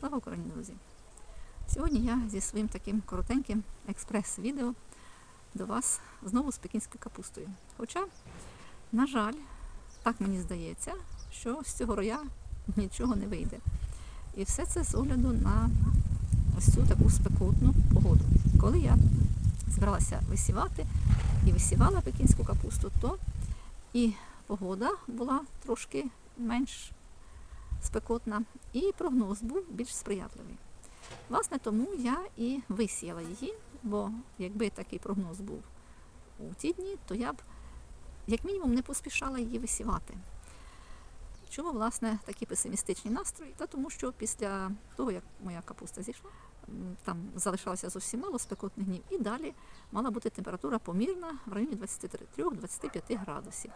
Слава Україні, друзі! Сьогодні я зі своїм таким коротеньким експрес-відео до вас знову з пекінською капустою. Хоча, на жаль, так мені здається, що з цього роя нічого не вийде. І все це з огляду на ось цю таку спекотну погоду. Коли я збиралася висівати і висівала пекінську капусту, то і погода була трошки менш спекотна, і прогноз був більш сприятливий. Власне, тому я і висіяла її, бо якби такий прогноз був у ті дні, то я б як мінімум не поспішала її висівати. Чому, власне, такі песимістичні настрої? Та тому що після того, як моя капуста зійшла, там залишалося зовсім мало спекотних днів, і далі мала бути температура помірна в районі 23-25 градусів.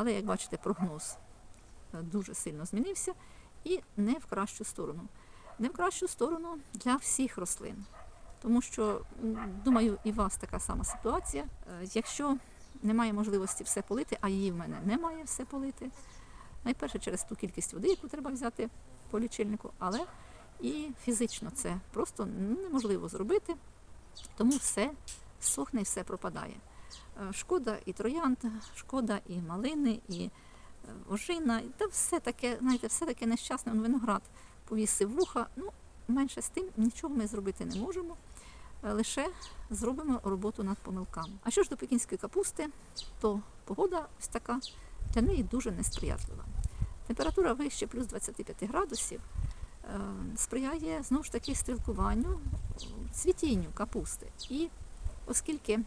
Але, як бачите, прогноз е, дуже сильно змінився і не в кращу сторону. Не в кращу сторону для всіх рослин. Тому що, думаю, і у вас така сама ситуація. Е, Якщо немає можливості все полити, а її в мене немає все полити, найперше через ту кількість води, яку треба взяти по лічильнику, але і фізично це просто неможливо зробити, тому все сохне і все пропадає. Е, Шкода і троянд, шкода і малини, і е, ожина, та все таке, знаєте, все таке нещасне виноград повісив вуха. Ну, менше з тим нічого ми зробити не можемо. е, Лише зробимо роботу над помилками. А що ж до пекінської капусти, то погода ось така для неї дуже несприятлива. Температура вище плюс 25 градусів сприяє знову ж таки стрілкуванню, цвітінню капусти. І оскільки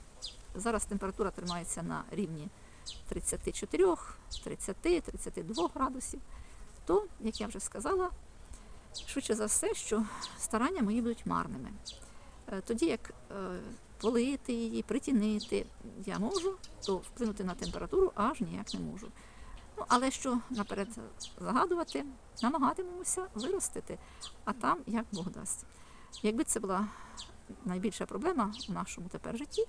зараз температура тримається на рівні 34, 30, 32 градусів, то, як я вже сказала, швидше за все, що старання мої будуть марними. Е, Тоді як е, полити її, притінити я можу, то вплинути на температуру аж ніяк не можу. Ну, але що наперед загадувати, намагатимемося виростити, а там як Бог дасть. Якби це була найбільша проблема у нашому тепер житті,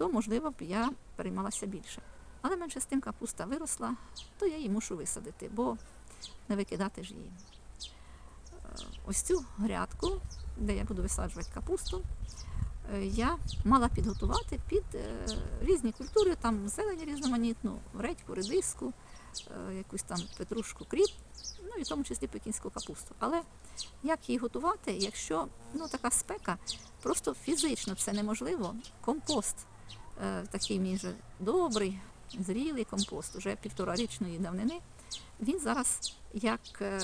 то можливо б я переймалася більше. Але менше з тим капуста виросла, то я її мушу висадити, бо не викидати ж її. Е, Ось цю грядку, де я буду висаджувати капусту, е, я мала підготувати під е, різні культури, там зелень різноманітну, редьку, редиску, якусь там петрушку, кріп, ну і в тому числі пекінську капусту. Але як її готувати, якщо ну, така спека, просто фізично це неможливо. Компост такий мій же добрий, зрілий компост, уже півторарічної давнини, він зараз як, е,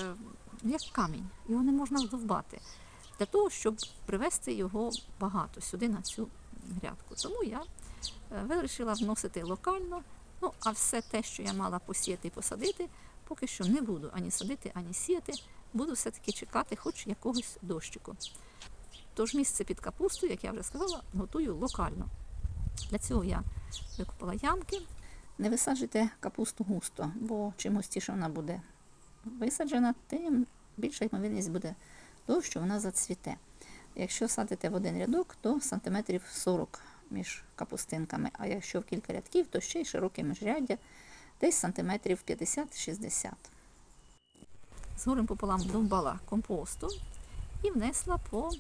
як камінь, його не можна вдовбати. Для того, щоб привезти його багато сюди на цю грядку. Тому я е, вирішила вносити локально. Ну, а все те, що я мала посіяти і посадити, поки що не буду ані садити, ані сіяти. Буду все-таки чекати хоч якогось дощику. Тож місце під капусту, як я вже сказала, готую локально. Для цього я викопала ямки. Не висаджуйте капусту густо, бо чим густіше вона буде висаджена, тим більша ймовірність буде того, що вона зацвіте. Якщо садите в один рядок, то сантиметрів 40 між капустинками, а якщо в кілька рядків, то ще й широке міжряддя, десь сантиметрів 50-60. З горем пополам довбала компосту і внесла по,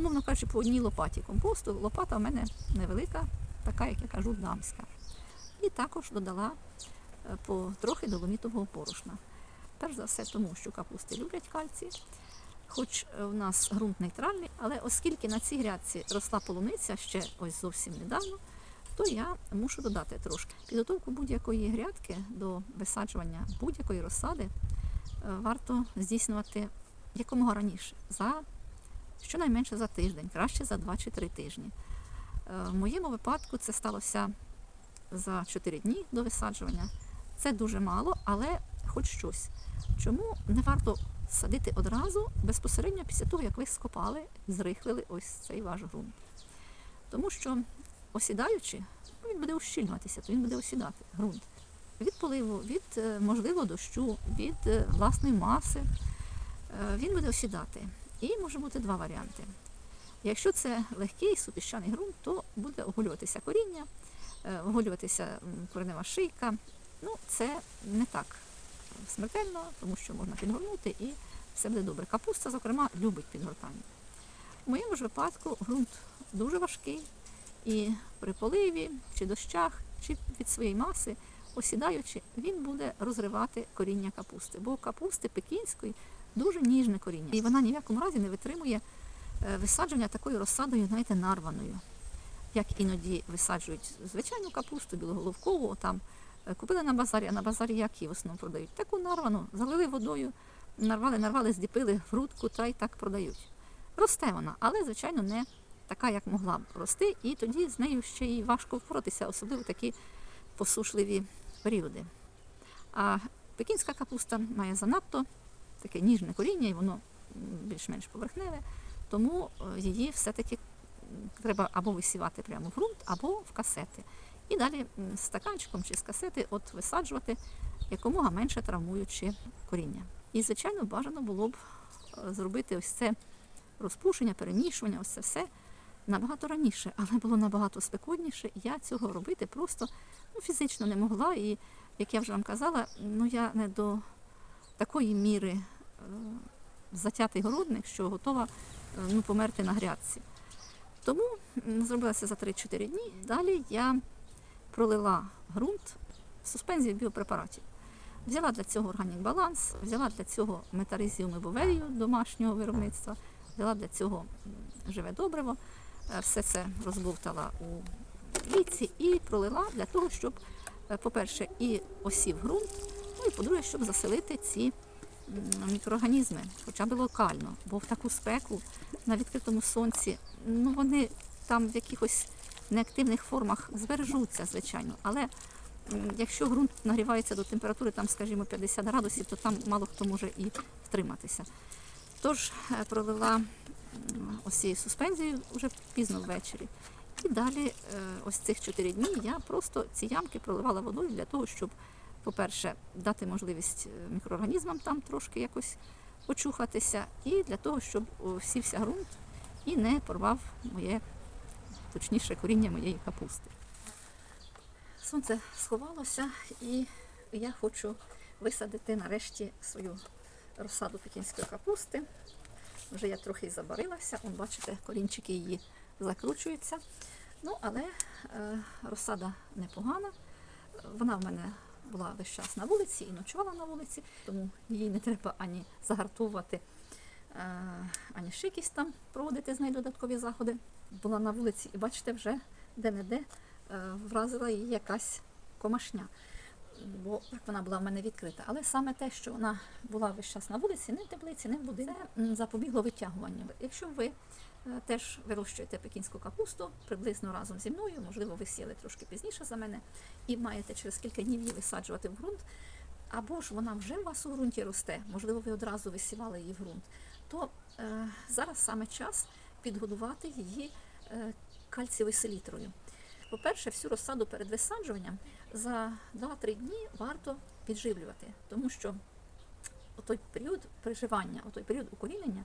мовно кажучи, по одній лопаті компосту. Лопата в мене невелика, така, як я кажу, дамська. І також додала е, по трохи доломітового порошна. Перш за все, тому що капусти люблять кальцій, хоч е, у нас ґрунт нейтральний, але оскільки на цій грядці росла полуниця ще ось зовсім недавно, то я мушу додати трошки. Підготовку будь-якої грядки до висаджування будь-якої розсади е, варто здійснювати якомога раніше, за щонайменше за тиждень, краще за 2 чи 3 тижні. Е, В моєму випадку це сталося за 4 дні до висаджування. Це дуже мало, але хоч щось. Чому не варто садити одразу безпосередньо після того, як ви скопали, зрихлили ось цей ваш ґрунт? Тому що осідаючи, ну, він буде ущільнюватися, то він буде осідати ґрунт. Від поливу, від е, можливо дощу, від е, власної маси він буде осідати. І може бути два варіанти. Якщо це легкий супіщаний ґрунт, то буде оголюватися коріння, е, оголюватися коренева шийка, Ну, це не так смертельно, тому що можна підгорнути і все буде добре. Капуста, зокрема, любить підгортання. У моєму ж випадку ґрунт дуже важкий, і при поливі чи дощах, чи від своєї маси, осідаючи, він буде розривати коріння капусти. Бо капусти пекінської дуже ніжне коріння. І вона ні в якому разі не витримує е, висадження такою розсадою, знаєте, нарваною. Як іноді висаджують звичайну капусту, білоголовкову, там е, купили на базарі, а на базарі як її в основному продають. Таку нарвану, залили водою, нарвали, нарвали, здіпили грудку та й так продають. Росте вона, але, звичайно, не така, як могла б рости, і тоді з нею ще й важко впоратися, особливо такі посушливі періоди. А пекінська капуста має занадто таке ніжне коріння, і воно більш-менш поверхневе, тому е, її все-таки треба або висівати прямо в ґрунт, або в касети. І далі стаканчиком чи з касети от висаджувати якомога менше травмуючи коріння. І, звичайно, бажано було б е, зробити ось це розпушення, перемішування, ось це все набагато раніше, але було набагато спекотніше. Я цього робити просто ну, фізично не могла. І, як я вже вам казала, ну я не до такої міри е, затятий городник, що готова е, ну, померти на грядці. Тому м, зробила це за 3-4 дні. Далі я пролила ґрунт в суспензію біопрепаратів. Взяла для цього органік баланс, взяла для цього метаризіум і бовелію домашнього виробництва, взяла для цього живе добриво, Е, все це розбовтала у віці і пролила для того, щоб, по-перше, і осів ґрунт, ну і по-друге, щоб заселити ці мікроорганізми, хоча б локально, бо в таку спеку на відкритому сонці, ну вони там в якихось неактивних формах збережуться, звичайно, але якщо ґрунт нагрівається до температури, там, скажімо, 50 градусів, то там мало хто може і втриматися. Тож е, пролила ось цією суспензією вже пізно ввечері. І далі, е, ось цих 4 дні, я просто ці ямки проливала водою для того, щоб, по-перше, дати можливість е, мікроорганізмам там трошки якось очухатися, і для того, щоб сівся ґрунт і не порвав моє, точніше, коріння моєї капусти. Сонце сховалося, і я хочу висадити нарешті свою розсаду пекінської капусти. Вже я трохи забарилася, он, бачите, корінчики її закручуються. Ну, але е, розсада непогана. Вона в мене була весь час на вулиці і ночувала на вулиці, тому їй не треба ані загартовувати, е, ані ще якісь там проводити з нею додаткові заходи. Була на вулиці і бачите, вже де-не-де е, вразила її якась комашня. Бо так вона була в мене відкрита. Але саме те, що вона була весь час на вулиці, не в теплиці, не в будинку, це запобігло витягуванню. Якщо ви е, теж вирощуєте пекінську капусту приблизно разом зі мною, можливо, ви сіли трошки пізніше за мене, і маєте через кілька днів її висаджувати в ґрунт, або ж вона вже у вас у ґрунті росте, можливо, ви одразу висівали її в ґрунт, то е, зараз саме час підгодувати її е, кальцієвою селітрою. По-перше, всю розсаду перед висаджуванням за 2-3 дні варто підживлювати, тому що той період приживання, у той період укорінення,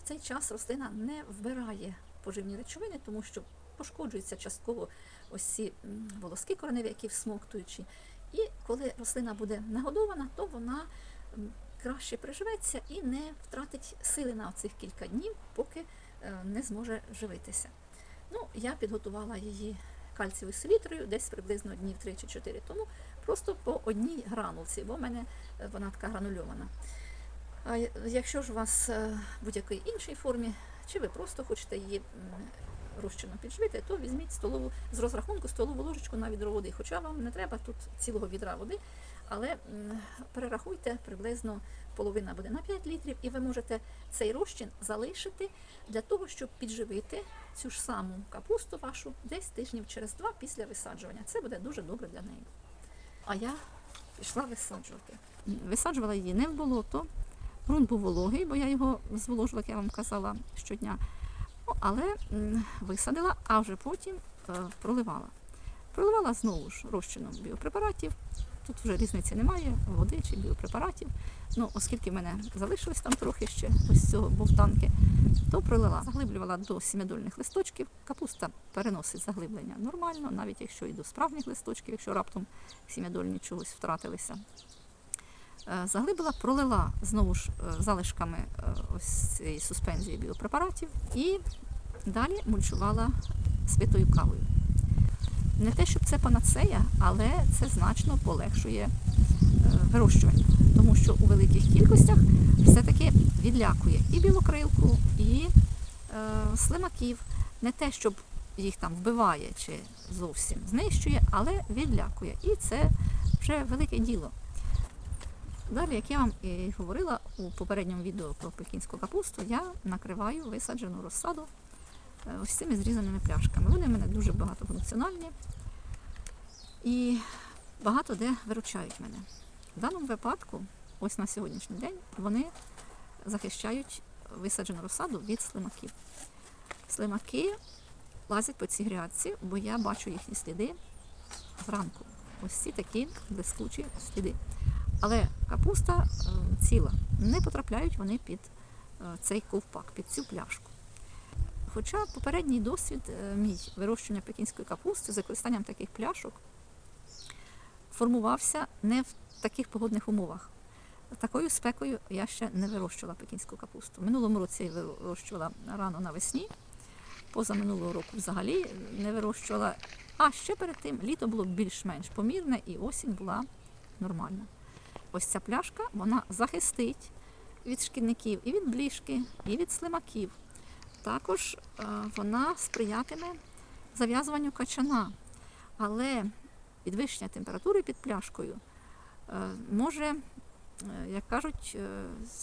в цей час рослина не вбирає поживні речовини, тому що пошкоджуються частково ось ці волоски кореневі, які всмоктуючі. І коли рослина буде нагодована, то вона краще приживеться і не втратить сили на цих кілька днів, поки е, не зможе живитися. Ну, я підготувала її кальцієвою селітрою десь приблизно днів 3 чи 4 тому, просто по одній гранулці, бо в мене е, вона така гранульована. А якщо ж у вас е, в будь-якій іншій формі, чи ви просто хочете її розчину підживити, то візьміть столову з розрахунку столову ложечку на відро води. Хоча вам не треба тут цілого відра води, але перерахуйте приблизно половина буде на 5 літрів, і ви можете цей розчин залишити для того, щоб підживити цю ж саму капусту вашу десь тижнів через два після висаджування. Це буде дуже добре для неї. А я пішла висаджувати. Висаджувала її не в болото. Грунт був вологий, бо я його зволожувала, як я вам казала, щодня. Ну, але висадила, а вже потім е, проливала. Проливала знову ж розчином біопрепаратів, Тут вже різниці немає, води чи біопрепаратів. Ну, оскільки в мене залишилось там трохи ще ось цього бовтанки, то пролила. Заглиблювала до сім'ядольних листочків. Капуста переносить заглиблення нормально, навіть якщо і до справжніх листочків, якщо раптом сім'ядольні чогось втратилися. Е, Заглибила, пролила знову ж е, залишками е, ось цієї суспензії біопрепаратів і далі мульчувала святою кавою. Не те, щоб це панацея, але це значно полегшує е, вирощування, тому що у великих кількостях все-таки відлякує і білокрилку, і е, слимаків. Не те, щоб їх там вбиває чи зовсім знищує, але відлякує. І це вже велике діло. Далі, як я вам і говорила у попередньому відео про пекінську капусту, я накриваю висаджену розсаду ось цими зрізаними пляшками. Вони в мене дуже багатофункціональні і багато де виручають мене. В даному випадку, ось на сьогоднішній день, вони захищають висаджену розсаду від слимаків. Слимаки лазять по цій грядці, бо я бачу їхні сліди зранку. Ось ці такі блискучі сліди. Але капуста е, ціла, не потрапляють вони під е, цей ковпак, під цю пляшку. Хоча попередній досвід е, мій вирощування пекінської капусти з використанням таких пляшок формувався не в таких погодних умовах. Такою спекою я ще не вирощувала пекінську капусту. Минулому році я вирощувала рано навесні, поза минулого року взагалі не вирощувала. А ще перед тим літо було більш-менш помірне і осінь була нормальна. Ось ця пляшка вона захистить від шкідників і від бліжки, і від слимаків. Також е, вона сприятиме зав'язуванню качана. Але підвищення температури під пляшкою е, може, е, як кажуть,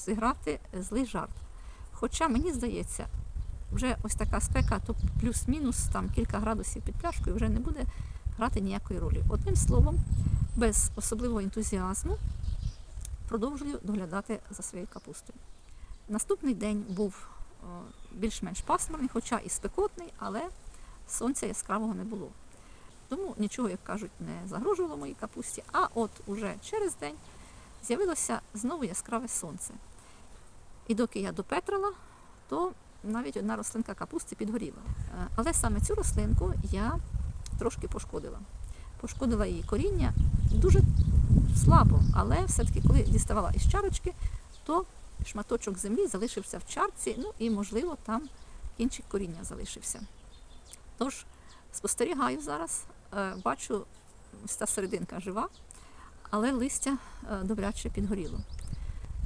зіграти злий жарт. Хоча мені здається, вже ось така спека, то плюс-мінус там кілька градусів під пляшкою вже не буде грати ніякої ролі. Одним словом, без особливого ентузіазму продовжую доглядати за своєю капустою. Наступний день був більш-менш пасмурний, хоча і спекотний, але сонця яскравого не було. Тому нічого, як кажуть, не загрожувало моїй капусті. А от уже через день з'явилося знову яскраве сонце. І доки я допетрила, то навіть одна рослинка капусти підгоріла. Е, Але саме цю рослинку я трошки пошкодила. Пошкодила її коріння дуже слабо, але все-таки, коли діставала із чарочки, то шматочок землі залишився в чарці, ну і, можливо, там кінчик коріння залишився. Тож спостерігаю зараз, е, бачу, ось серединка жива, але листя е, добряче підгоріло.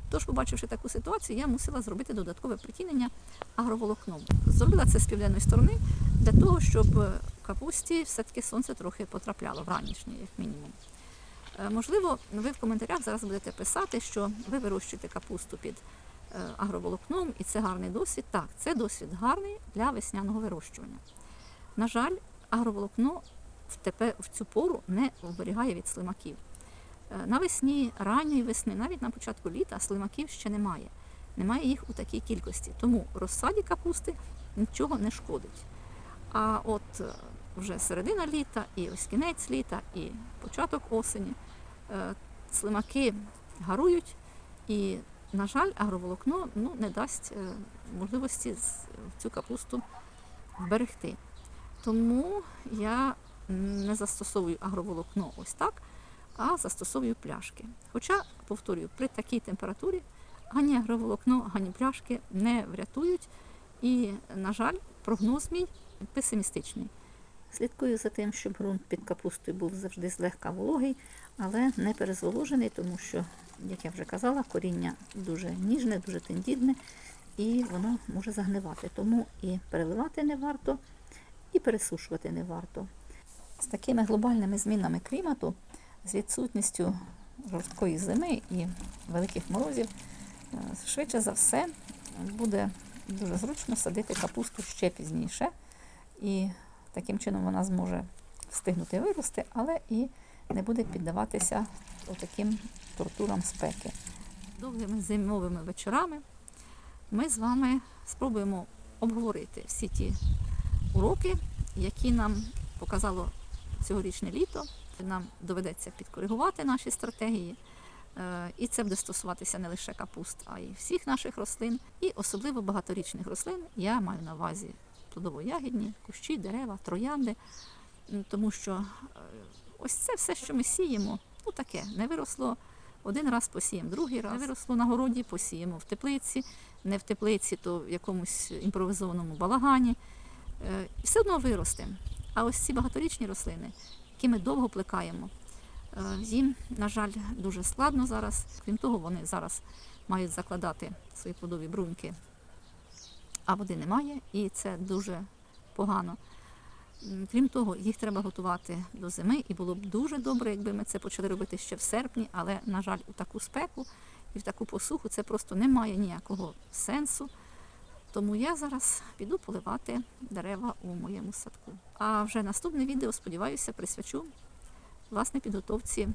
Тож, побачивши таку ситуацію, я мусила зробити додаткове притінення агроволокном. Зробила це з південної сторони для того, щоб е, капусті все-таки сонце трохи потрапляло вранішнє, як мінімум. Е, Можливо, ви в коментарях зараз будете писати, що ви вирощуєте капусту під е, агроволокном, і це гарний досвід. Так, це досвід гарний для весняного вирощування. На жаль, агроволокно в, цю пору не оберігає від слимаків. Е, Навесні, ранньої весни, навіть на початку літа слимаків ще немає. Немає їх у такій кількості. Тому розсаді капусти нічого не шкодить. А от вже середина літа, і ось кінець літа, і початок осені е, слимаки гарують, і, на жаль, агроволокно ну, не дасть е, можливості цю капусту вберегти. Тому я не застосовую агроволокно ось так, а застосовую пляшки. Хоча, повторюю, при такій температурі ані агроволокно, ані пляшки не врятують. І, на жаль, прогноз мій песимістичний. Слідкую за тим, щоб ґрунт під капустою був завжди злегка вологий, але не перезволожений, тому що, як я вже казала, коріння дуже ніжне, дуже тендітне, і воно може загнивати. Тому і переливати не варто, і пересушувати не варто. З такими глобальними змінами клімату, з відсутністю жорсткої зими і великих морозів, е, швидше за все буде дуже зручно садити капусту ще пізніше. І таким чином вона зможе встигнути вирости, але і не буде піддаватися таким тортурам спеки. Довгими зимовими вечорами ми з вами спробуємо обговорити всі ті уроки, які нам показало цьогорічне літо. нам доведеться підкоригувати наші стратегії. Е, І це буде стосуватися не лише капуст, а й всіх наших рослин, і особливо багаторічних рослин. Я маю на увазі плодово-ягідні, кущі, дерева, троянди, тому що е, ось це все, що ми сіємо, ну таке, не виросло. Один раз посіємо, другий раз не виросло на городі, посіємо в теплиці, не в теплиці, то в якомусь імпровізованому балагані. Е, все одно виросте. А ось ці багаторічні рослини, які ми довго плекаємо, е, їм, на жаль, дуже складно зараз. Крім того, вони зараз мають закладати свої плодові бруньки, а води немає, і це дуже погано. Крім того, їх треба готувати до зими, і було б дуже добре, якби ми це почали робити ще в серпні, але, на жаль, у таку спеку і в таку посуху це просто не має ніякого сенсу. Тому я зараз піду поливати дерева у моєму садку. А вже наступне відео, сподіваюся, присвячу власне підготовці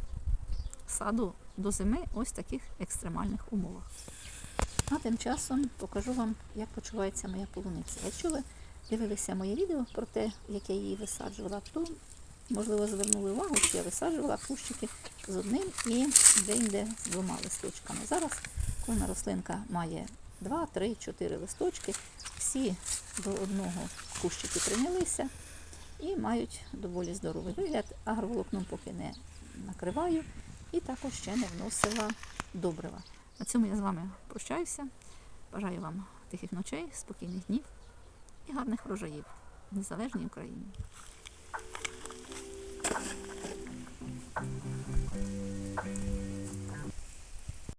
саду до зими ось в таких екстремальних умовах. А тим часом покажу вам, як почувається моя полуниця. Якщо ви дивилися моє відео про те, як я її висаджувала, то можливо звернули увагу, що я висаджувала кущики з одним і де-інде з двома листочками. Зараз кожна рослинка має 2, 3, 4 листочки. Всі до одного кущики прийнялися і мають доволі здоровий вигляд. Агроволокном поки не накриваю і також ще не вносила добрива. На цьому я з вами прощаюся. Бажаю вам тихих ночей, спокійних днів і гарних врожаїв в незалежній Україні.